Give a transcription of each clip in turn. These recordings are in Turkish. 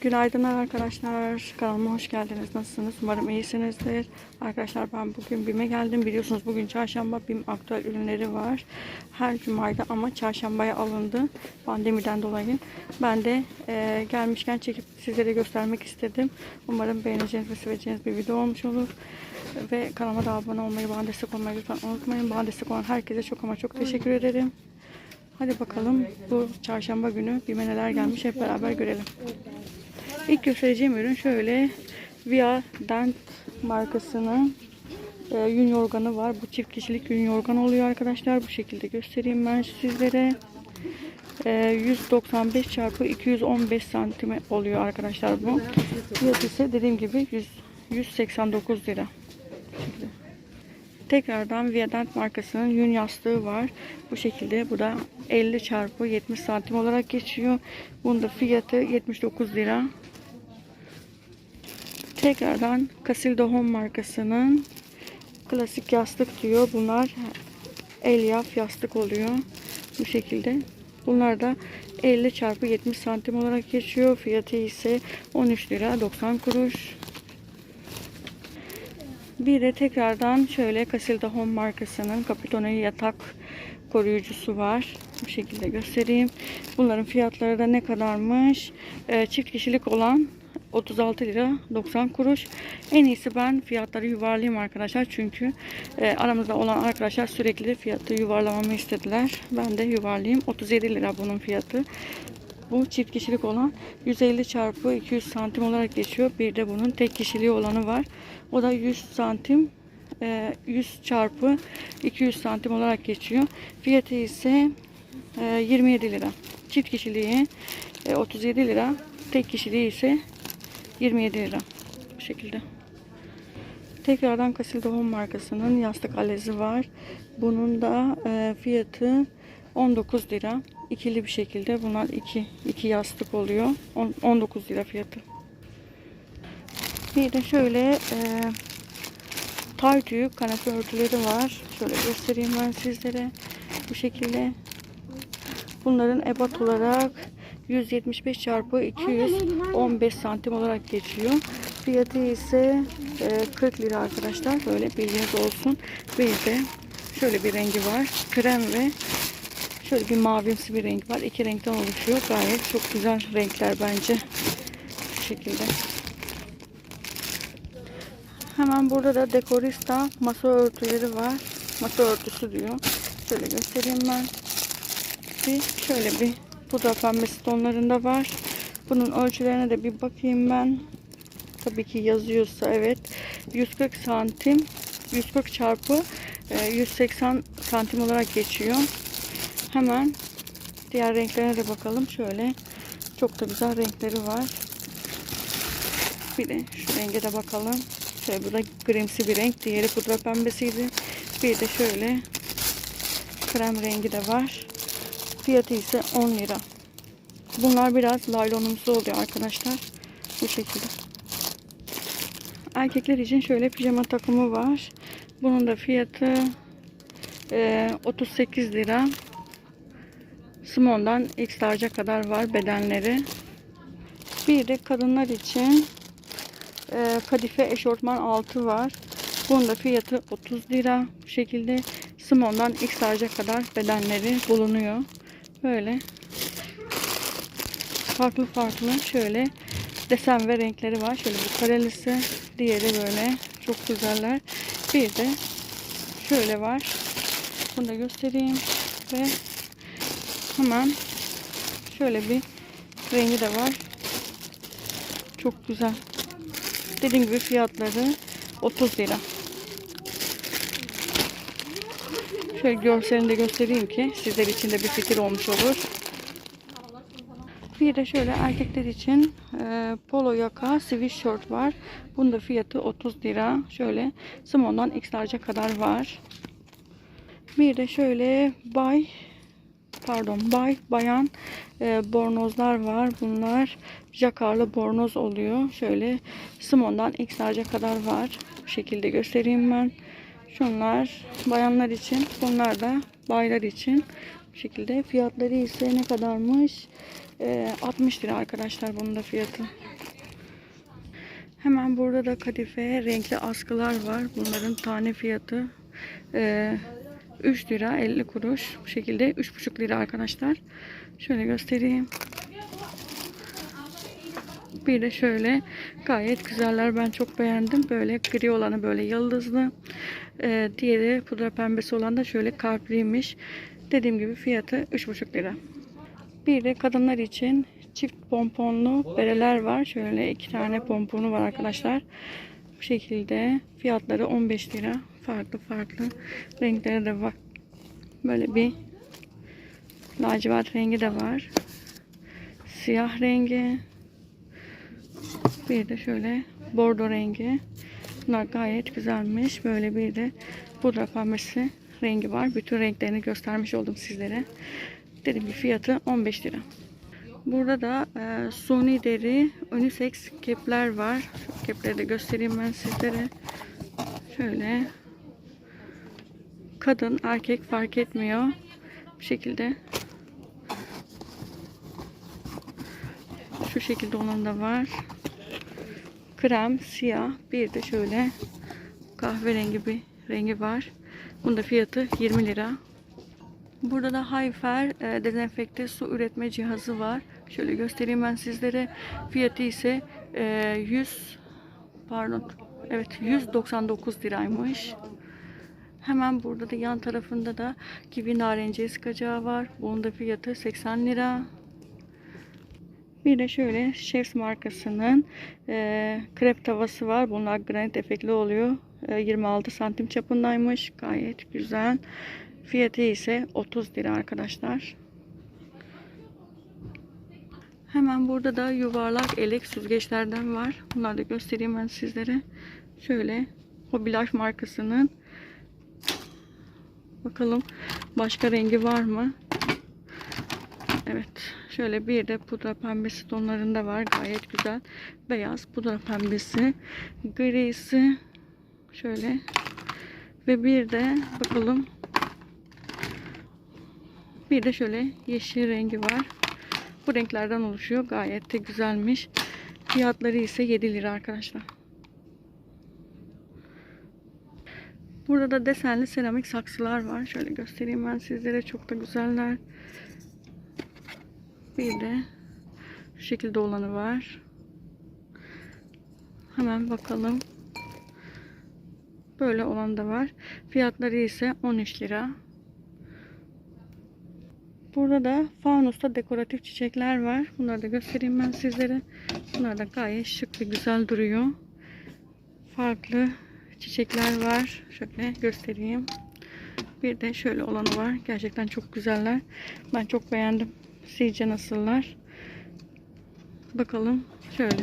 Günaydınlar arkadaşlar. Kanalıma hoş geldiniz. Nasılsınız? Umarım iyisinizdir. Arkadaşlar ben bugün BİM'e geldim. Biliyorsunuz bugün çarşamba BİM aktüel ürünleri var. Her cumayda ama çarşambaya alındı. Pandemiden dolayı. Ben de e, gelmişken çekip sizlere göstermek istedim. Umarım beğeneceğiniz ve seveceğiniz bir video olmuş olur. Ve kanalıma da abone olmayı, bana destek olmayı lütfen unutmayın. Bana destek olan herkese çok ama çok teşekkür ederim. Hadi bakalım bu çarşamba günü BİM'e neler gelmiş hep beraber görelim. İlk göstereceğim ürün şöyle Via Dent markasının e, yün yorganı var. Bu çift kişilik yün yorgan oluyor arkadaşlar. Bu şekilde göstereyim ben sizlere. E, 195 çarpı 215 santim oluyor arkadaşlar bu. Fiyat ise dediğim gibi 100, 189 lira. Tekrardan Viadent markasının yün yastığı var. Bu şekilde bu da 50 çarpı 70 santim olarak geçiyor. Bunun da fiyatı 79 lira. Tekrardan Casilda Home markasının klasik yastık diyor. Bunlar elyaf yastık oluyor. Bu şekilde. Bunlar da 50 çarpı 70 santim olarak geçiyor. Fiyatı ise 13 lira 90 kuruş. Bir de tekrardan şöyle Casilda Home markasının Capitone yatak koruyucusu var. Bu şekilde göstereyim. Bunların fiyatları da ne kadarmış? Ee, çift kişilik olan 36 lira 90 kuruş. En iyisi ben fiyatları yuvarlayayım arkadaşlar. Çünkü e, aramızda olan arkadaşlar sürekli fiyatı yuvarlamamı istediler. Ben de yuvarlayayım. 37 lira bunun fiyatı. Bu çift kişilik olan 150 çarpı 200 santim olarak geçiyor. Bir de bunun tek kişiliği olanı var. O da 100 santim e, 100 çarpı 200 santim olarak geçiyor. Fiyatı ise e, 27 lira. Çift kişiliği e, 37 lira. Tek kişiliği ise 27 lira. Bu şekilde. Tekrardan Casilda Home markasının yastık alezi var. Bunun da e, fiyatı 19 lira. İkili bir şekilde bunlar iki, iki yastık oluyor. On- 19 lira fiyatı. Bir de şöyle e, tay tüyü kanepe örtüleri var. Şöyle göstereyim ben sizlere. Bu şekilde. Bunların ebat olarak 175 çarpı 215 santim olarak geçiyor. Fiyatı ise e, 40 lira arkadaşlar. Böyle bilginiz olsun. Bir de şöyle bir rengi var. Krem ve şöyle bir mavimsi bir renk var. İki renkten oluşuyor. Gayet çok güzel renkler bence. Bu şekilde. Hemen burada da dekorista masa örtüleri var. Masa örtüsü diyor. Şöyle göstereyim ben. Bir şöyle bir pudra pembesi tonlarında var. Bunun ölçülerine de bir bakayım ben. Tabii ki yazıyorsa evet. 140 santim 140 çarpı e, 180 santim olarak geçiyor. Hemen diğer renklerine de bakalım. Şöyle çok da güzel renkleri var. Bir de şu renge de bakalım. Şöyle bu da grimsi bir renk. Diğeri pudra pembesiydi. Bir de şöyle krem rengi de var. Fiyatı ise 10 lira. Bunlar biraz laylonumsu oluyor arkadaşlar. Bu şekilde. Erkekler için şöyle pijama takımı var. Bunun da fiyatı e, 38 lira. Smon'dan X large'a kadar var bedenleri. Bir de kadınlar için e, kadife eşortman altı var. Bunun da fiyatı 30 lira. Bu şekilde Smon'dan X large'a kadar bedenleri bulunuyor. Böyle farklı farklı şöyle desen ve renkleri var. Şöyle bu karelisi, diğeri böyle çok güzeller. Bir de şöyle var. Bunu da göstereyim ve hemen şöyle bir rengi de var. Çok güzel. Dediğim gibi fiyatları 30 lira. Şöyle görselini de göstereyim ki sizler için de bir fikir olmuş olur. Bir de şöyle erkekler için e, polo yaka sweatshirt var. Bunun da fiyatı 30 lira. Şöyle Smon'dan X large'a kadar var. Bir de şöyle bay pardon bay bayan e, bornozlar var. Bunlar jakarlı bornoz oluyor. Şöyle Smon'dan X large'a kadar var. Bu şekilde göstereyim ben. Şunlar bayanlar için. Bunlar da baylar için. Bu şekilde. Fiyatları ise ne kadarmış? Ee, 60 lira arkadaşlar bunun da fiyatı. Hemen burada da kadife renkli askılar var. Bunların tane fiyatı e, 3 lira 50 kuruş. Bu şekilde 3,5 lira arkadaşlar. Şöyle göstereyim. Bir de şöyle gayet güzeller. Ben çok beğendim. Böyle gri olanı böyle yıldızlı. Ee, diğeri pudra pembesi olan da şöyle kalpliymiş. Dediğim gibi fiyatı 3,5 lira. Bir de kadınlar için çift pomponlu bereler var. Şöyle iki tane pomponu var arkadaşlar. Bu şekilde fiyatları 15 lira. Farklı farklı renkleri de var. Böyle bir lacivert rengi de var. Siyah rengi. Bir de şöyle bordo rengi. Bunlar gayet güzelmiş. Böyle bir de pudra pembesi rengi var. Bütün renklerini göstermiş oldum sizlere. Dediğim gibi fiyatı 15 lira. Burada da e, suni deri unisex kepler var. Şu kepleri de göstereyim ben sizlere. Şöyle kadın erkek fark etmiyor. Bu şekilde şu şekilde olan da var. Krem, siyah, bir de şöyle kahverengi bir rengi var. Bunun da fiyatı 20 lira. Burada da Hayfer e, dezenfekte su üretme cihazı var. Şöyle göstereyim ben sizlere. Fiyatı ise e, 100 pardon evet 199 liraymış. Hemen burada da yan tarafında da kivi narenciye sıkacağı var. Bunun da fiyatı 80 lira. Bir de şöyle Chefs markasının e, krep tavası var. Bunlar granit efekli oluyor. E, 26 santim çapındaymış. Gayet güzel. Fiyatı ise 30 lira arkadaşlar. Hemen burada da yuvarlak elek süzgeçlerden var. Bunları da göstereyim ben sizlere. Şöyle Hobby markasının bakalım başka rengi var mı? Evet. Şöyle bir de pudra pembesi tonlarında var. Gayet güzel. Beyaz pudra pembesi. Grisi. Şöyle. Ve bir de bakalım. Bir de şöyle yeşil rengi var. Bu renklerden oluşuyor. Gayet de güzelmiş. Fiyatları ise 7 lira arkadaşlar. Burada da desenli seramik saksılar var. Şöyle göstereyim ben sizlere. Çok da güzeller. Bir de şu şekilde olanı var. Hemen bakalım. Böyle olan da var. Fiyatları ise 13 lira. Burada da fanusta dekoratif çiçekler var. Bunları da göstereyim ben sizlere. Bunlar da gayet şık ve güzel duruyor. Farklı çiçekler var. Şöyle göstereyim. Bir de şöyle olanı var. Gerçekten çok güzeller. Ben çok beğendim. Sizce nasıllar? Bakalım. Şöyle.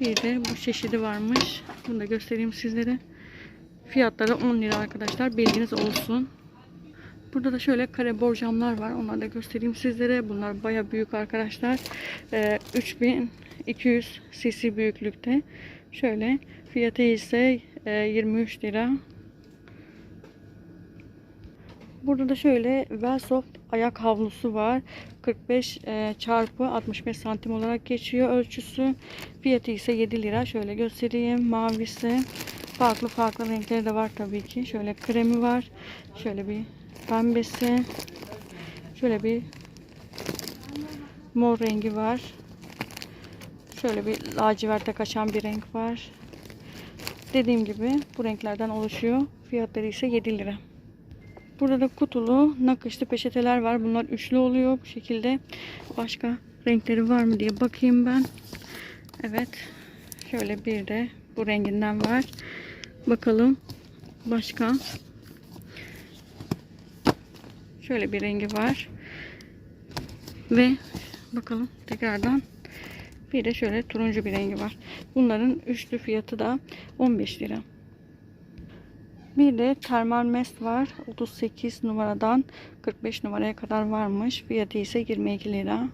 Bir de bu çeşidi varmış. Bunu da göstereyim sizlere. Fiyatları 10 lira arkadaşlar. Bilginiz olsun. Burada da şöyle kare borcamlar var. Onları da göstereyim sizlere. Bunlar baya büyük arkadaşlar. Ee, 3200 cc büyüklükte. Şöyle fiyatı ise e, 23 lira. Burada da şöyle Velsoft ayak havlusu var. 45 e, çarpı 65 santim olarak geçiyor ölçüsü. Fiyatı ise 7 lira. Şöyle göstereyim. Mavisi. Farklı farklı renkleri de var tabii ki. Şöyle kremi var. Şöyle bir pembesi. Şöyle bir mor rengi var. Şöyle bir laciverte kaçan bir renk var. Dediğim gibi bu renklerden oluşuyor. Fiyatları ise 7 lira. Burada da kutulu nakışlı peçeteler var. Bunlar üçlü oluyor bu şekilde. Başka renkleri var mı diye bakayım ben. Evet. Şöyle bir de bu renginden var. Bakalım. Başka. Şöyle bir rengi var. Ve bakalım tekrardan bir de şöyle turuncu bir rengi var. Bunların üçlü fiyatı da 15 lira. Bir de termal mest var. 38 numaradan 45 numaraya kadar varmış. Fiyatı ise 22 lira.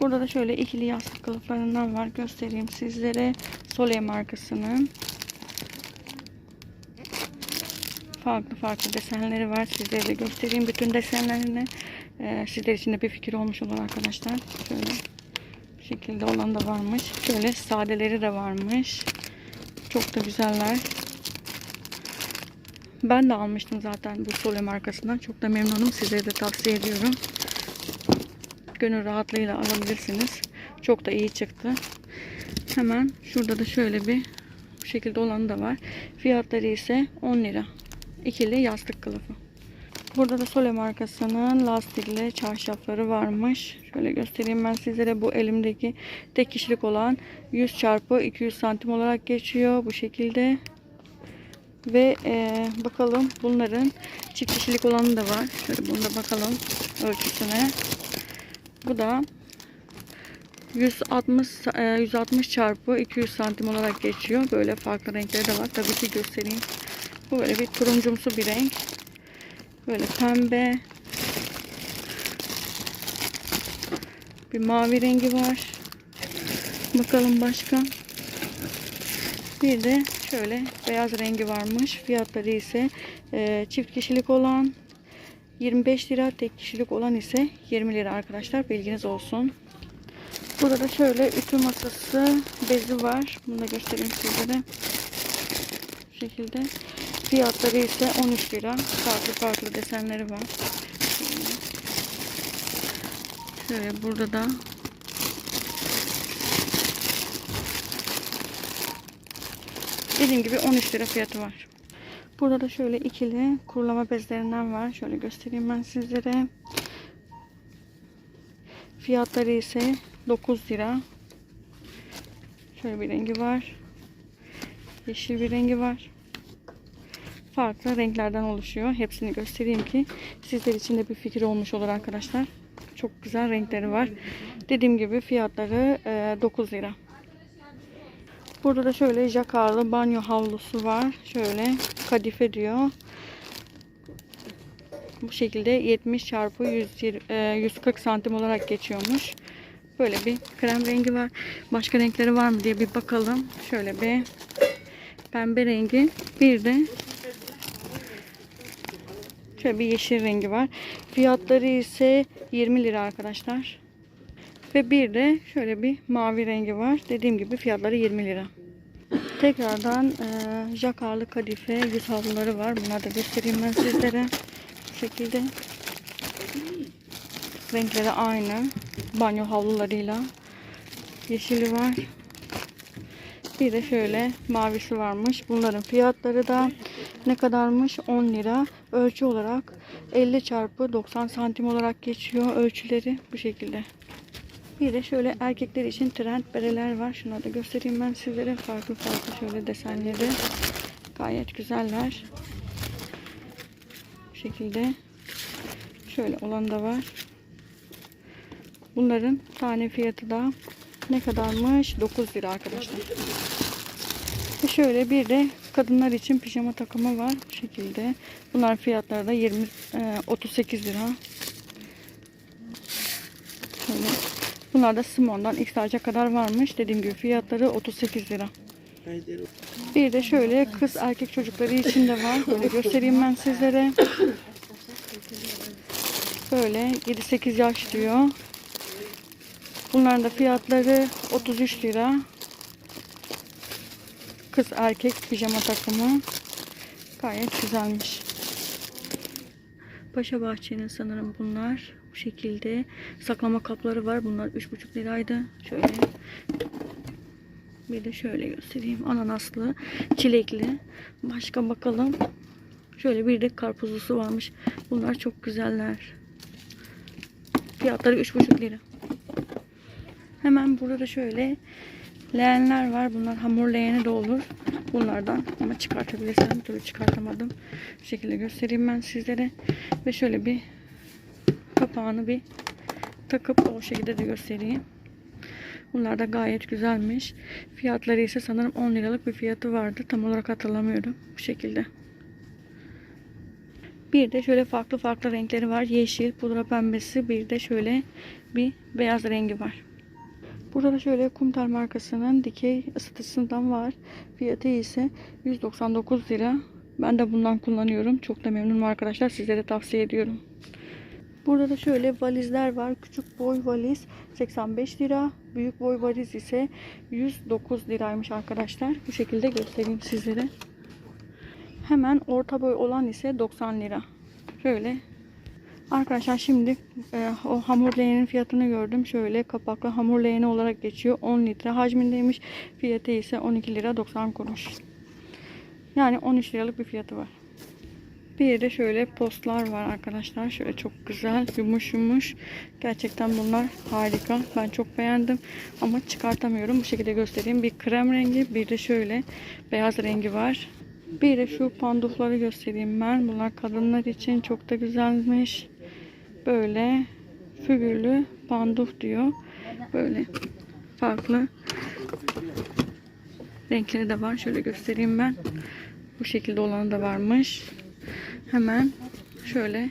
Burada da şöyle ikili yastık kılıflarından var. Göstereyim sizlere. Soleil markasının. Farklı farklı desenleri var. Sizlere de göstereyim bütün desenlerini. Ee, sizler için de bir fikir olmuş olur arkadaşlar. Şöyle bu şekilde olan da varmış. Şöyle sadeleri de varmış. Çok da güzeller. Ben de almıştım zaten bu Sole markasından. Çok da memnunum. Size de tavsiye ediyorum. Gönül rahatlığıyla alabilirsiniz. Çok da iyi çıktı. Hemen şurada da şöyle bir bu şekilde olanı da var. Fiyatları ise 10 lira. İkili yastık kılıfı. Burada da Sole markasının lastikli çarşafları varmış. Şöyle göstereyim ben sizlere. Bu elimdeki tek kişilik olan 100 çarpı 200 santim olarak geçiyor. Bu şekilde. Ve e, bakalım bunların çift kişilik olanı da var. Şöyle bunu da bakalım ölçüsüne. Bu da 160 e, 160 çarpı 200 santim olarak geçiyor. Böyle farklı renkleri de var. Tabii ki göstereyim. Bu böyle bir turuncumsu bir renk. Böyle pembe. Bir mavi rengi var. Bakalım başka. Bir de şöyle beyaz rengi varmış. Fiyatları ise e, çift kişilik olan 25 lira, tek kişilik olan ise 20 lira arkadaşlar. Bilginiz olsun. Burada da şöyle ütü masası bezi var. Bunu da göstereyim sizlere. Bu şekilde. Fiyatları ise 13 lira. Farklı farklı desenleri var. Şöyle, burada da dediğim gibi 13 lira fiyatı var. Burada da şöyle ikili kurulama bezlerinden var. Şöyle göstereyim ben sizlere. Fiyatları ise 9 lira. Şöyle bir rengi var. Yeşil bir rengi var. Farklı renklerden oluşuyor. Hepsini göstereyim ki sizler için de bir fikir olmuş olur arkadaşlar. Çok güzel renkleri var. Dediğim gibi fiyatları e, 9 lira. Burada da şöyle jakarlı banyo havlusu var. Şöyle kadife diyor. Bu şekilde 70 çarpı 120, e, 140 santim olarak geçiyormuş. Böyle bir krem rengi var. Başka renkleri var mı diye bir bakalım. Şöyle bir pembe rengi. Bir de şöyle bir yeşil rengi var. Fiyatları ise 20 lira arkadaşlar. Ve bir de şöyle bir mavi rengi var. Dediğim gibi fiyatları 20 lira. Tekrardan e, jakarlı kadife yüz havluları var. Bunları da göstereyim ben sizlere. Bu şekilde. Renkleri aynı. Banyo havlularıyla. Yeşili var. Bir de şöyle mavisi varmış. Bunların fiyatları da ne kadarmış? 10 lira. Ölçü olarak 50 çarpı 90 santim olarak geçiyor ölçüleri bu şekilde. Bir de şöyle erkekler için trend bereler var. Şunları da göstereyim ben sizlere. Farklı farklı şöyle desenleri. Gayet güzeller. Bu şekilde. Şöyle olan da var. Bunların tane fiyatı da ne kadarmış? 9 lira arkadaşlar. Ve şöyle bir de kadınlar için pijama takımı var. Bu şekilde. Bunlar fiyatları da 20 e, 38 lira. Şöyle. Bunlar da Simon'dan X large'a kadar varmış. Dediğim gibi fiyatları 38 lira. Bir de şöyle kız erkek çocukları için de var. Böyle göstereyim ben sizlere. Böyle 7-8 yaş diyor. Bunların da fiyatları 33 lira. Kız erkek pijama takımı. Gayet güzelmiş. Paşa Bahçe'nin sanırım bunlar. Bu şekilde saklama kapları var. Bunlar 3,5 liraydı. Şöyle. Bir de şöyle göstereyim. Ananaslı, çilekli. Başka bakalım. Şöyle bir de karpuzlusu varmış. Bunlar çok güzeller. Fiyatları 3,5 lira. Hemen burada da şöyle leğenler var. Bunlar hamur leğeni de olur. Bunlardan ama çıkartabilirsem bir türlü çıkartamadım. Bu şekilde göstereyim ben sizlere. Ve şöyle bir kapağını bir takıp o şekilde de göstereyim. Bunlar da gayet güzelmiş. Fiyatları ise sanırım 10 liralık bir fiyatı vardı. Tam olarak hatırlamıyorum. Bu şekilde. Bir de şöyle farklı farklı renkleri var. Yeşil, pudra pembesi, bir de şöyle bir beyaz rengi var. Burada da şöyle Kumtel markasının dikey ısıtıcısından var. Fiyatı ise 199 lira. Ben de bundan kullanıyorum. Çok da memnunum arkadaşlar. Sizlere tavsiye ediyorum. Burada da şöyle valizler var. Küçük boy valiz 85 lira. Büyük boy valiz ise 109 liraymış arkadaşlar. Bu şekilde göstereyim sizlere. Hemen orta boy olan ise 90 lira. Şöyle. Arkadaşlar şimdi e, o hamur leğenin fiyatını gördüm. Şöyle kapaklı hamur leğeni olarak geçiyor. 10 litre hacmindeymiş. Fiyatı ise 12 lira 90 kuruş. Yani 13 liralık bir fiyatı var. Bir de şöyle postlar var arkadaşlar. Şöyle çok güzel, yumuş yumuş. Gerçekten bunlar harika. Ben çok beğendim. Ama çıkartamıyorum. Bu şekilde göstereyim. Bir krem rengi, bir de şöyle beyaz rengi var. Bir de şu pandufları göstereyim ben. Bunlar kadınlar için çok da güzelmiş. Böyle figürlü panduf diyor. Böyle farklı renkleri de var. Şöyle göstereyim ben. Bu şekilde olan da varmış. Hemen şöyle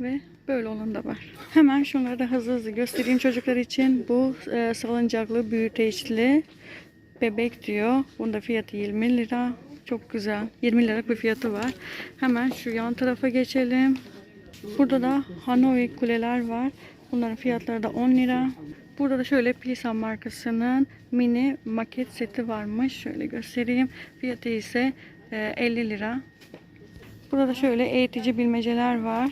ve böyle olan da var. Hemen şunları da hızlı hızlı göstereyim çocuklar için. Bu e, salıncaklı büyüteçli bebek diyor. Bunda fiyatı 20 lira. Çok güzel. 20 liralık bir fiyatı var. Hemen şu yan tarafa geçelim. Burada da Hanoi kuleler var. Bunların fiyatları da 10 lira. Burada da şöyle Pisa markasının mini maket seti varmış. Şöyle göstereyim. Fiyatı ise 50 lira. Burada da şöyle eğitici bilmeceler var.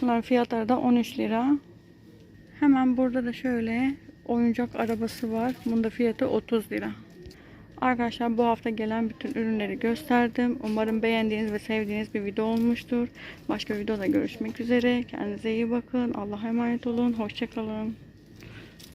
Bunların fiyatları da 13 lira. Hemen burada da şöyle oyuncak arabası var. Bunun da fiyatı 30 lira. Arkadaşlar bu hafta gelen bütün ürünleri gösterdim. Umarım beğendiğiniz ve sevdiğiniz bir video olmuştur. Başka videoda görüşmek üzere. Kendinize iyi bakın. Allah'a emanet olun. Hoşçakalın.